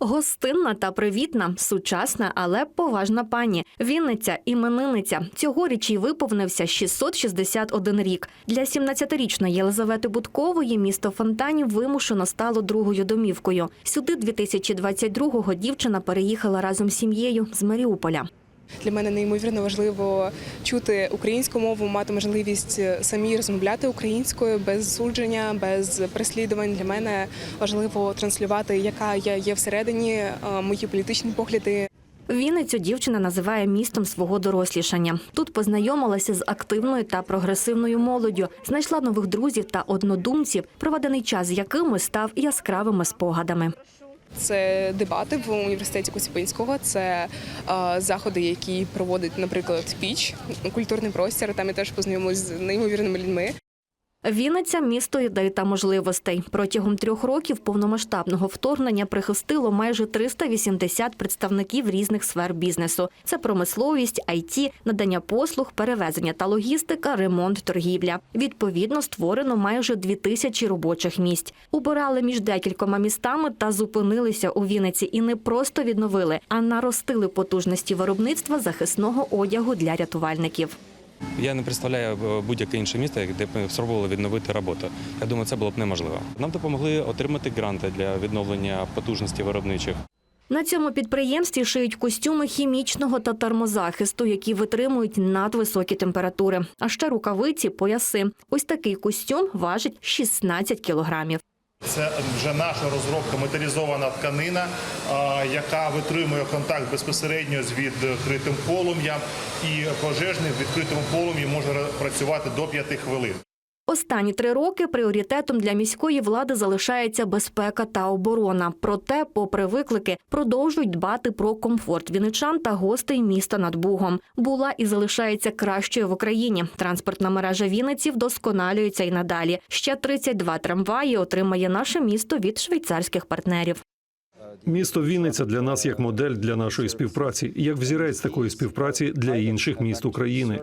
Гостинна та привітна, сучасна, але поважна пані. Вінниця іменинниця. Цьогоріч їй виповнився 661 рік. Для 17-річної Єлизавети Будкової місто Фонтанів вимушено стало другою домівкою. Сюди 2022-го дівчина переїхала разом з сім'єю з Маріуполя. Для мене неймовірно важливо чути українську мову, мати можливість самі розмовляти українською без судження, без переслідувань. Для мене важливо транслювати, яка я є всередині, е, мої політичні погляди. Вінницю дівчина називає містом свого дорослішання. Тут познайомилася з активною та прогресивною молоддю, знайшла нових друзів та однодумців, проведений час з якими став яскравими спогадами. Це дебати в університеті Косіпинського, це е, заходи, які проводить, наприклад, піч, культурний простір. Там я теж познайомилася з неймовірними людьми. Вінниця місто ідей та можливостей. Протягом трьох років повномасштабного вторгнення прихистило майже 380 представників різних сфер бізнесу. Це промисловість, IT, надання послуг, перевезення та логістика, ремонт, торгівля. Відповідно, створено майже дві тисячі робочих місць. Убирали між декількома містами та зупинилися у Вінниці і не просто відновили, а наростили потужності виробництва захисного одягу для рятувальників. Я не представляю е, будь-яке інше місто, де б ми спробували відновити роботу. Я думаю, це було б неможливо. Нам допомогли отримати гранти для відновлення потужності виробничих. На цьому підприємстві шиють костюми хімічного та термозахисту, які витримують надвисокі температури. А ще рукавиці, пояси. Ось такий костюм важить 16 кілограмів. Це вже наша розробка металізована тканина, яка витримує контакт безпосередньо з відкритим полум'ям, і пожежник в відкритому полум'ї може працювати до 5 хвилин. Останні три роки пріоритетом для міської влади залишається безпека та оборона. Проте, попри виклики, продовжують дбати про комфорт вінничан та гостей міста над Бугом. Була і залишається кращою в Україні. Транспортна мережа Вінниці вдосконалюється і надалі. Ще 32 трамваї отримає наше місто від швейцарських партнерів. Місто Вінниця для нас як модель для нашої співпраці, як взірець такої співпраці для інших міст України.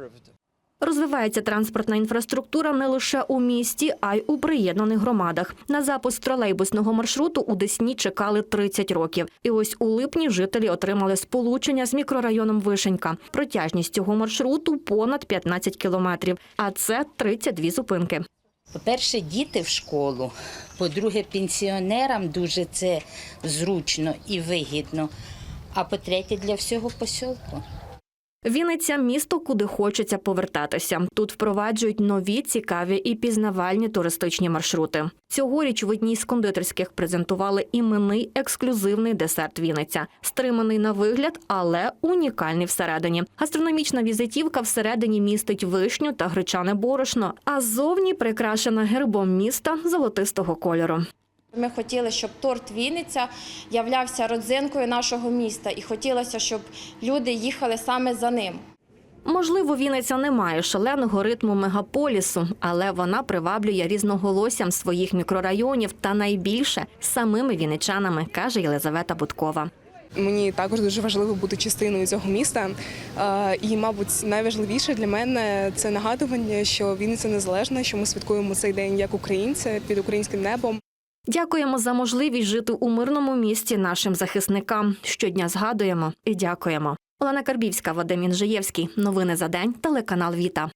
Розвивається транспортна інфраструктура не лише у місті, а й у приєднаних громадах. На запуск тролейбусного маршруту у Десні чекали 30 років. І ось у липні жителі отримали сполучення з мікрорайоном Вишенька. Протяжність цього маршруту понад 15 кілометрів, а це 32 зупинки. По-перше, діти в школу. По-друге, пенсіонерам дуже це зручно і вигідно. А по-третє, для всього посілку. Вінниця місто, куди хочеться повертатися. Тут впроваджують нові, цікаві і пізнавальні туристичні маршрути. Цьогоріч в одній з кондитерських презентували іменний ексклюзивний десерт Вінниця, стриманий на вигляд, але унікальний всередині. Гастрономічна візитівка всередині містить вишню та гречане борошно, а ззовні прикрашена гербом міста золотистого кольору. Ми хотіли, щоб торт Вінниця являвся родзинкою нашого міста, і хотілося, щоб люди їхали саме за ним. Можливо, Вінниця не має шаленого ритму мегаполісу, але вона приваблює різноголоссям своїх мікрорайонів та найбільше самими вінничанами, каже Єлизавета Будкова. Мені також дуже важливо бути частиною цього міста. І, мабуть, найважливіше для мене це нагадування, що Вінниця незалежна, що ми святкуємо цей день як українці під українським небом. Дякуємо за можливість жити у мирному місті нашим захисникам. Щодня згадуємо і дякуємо. Олена Карбівська, Вадим Інжиєвський. Новини за день. Телеканал Віта.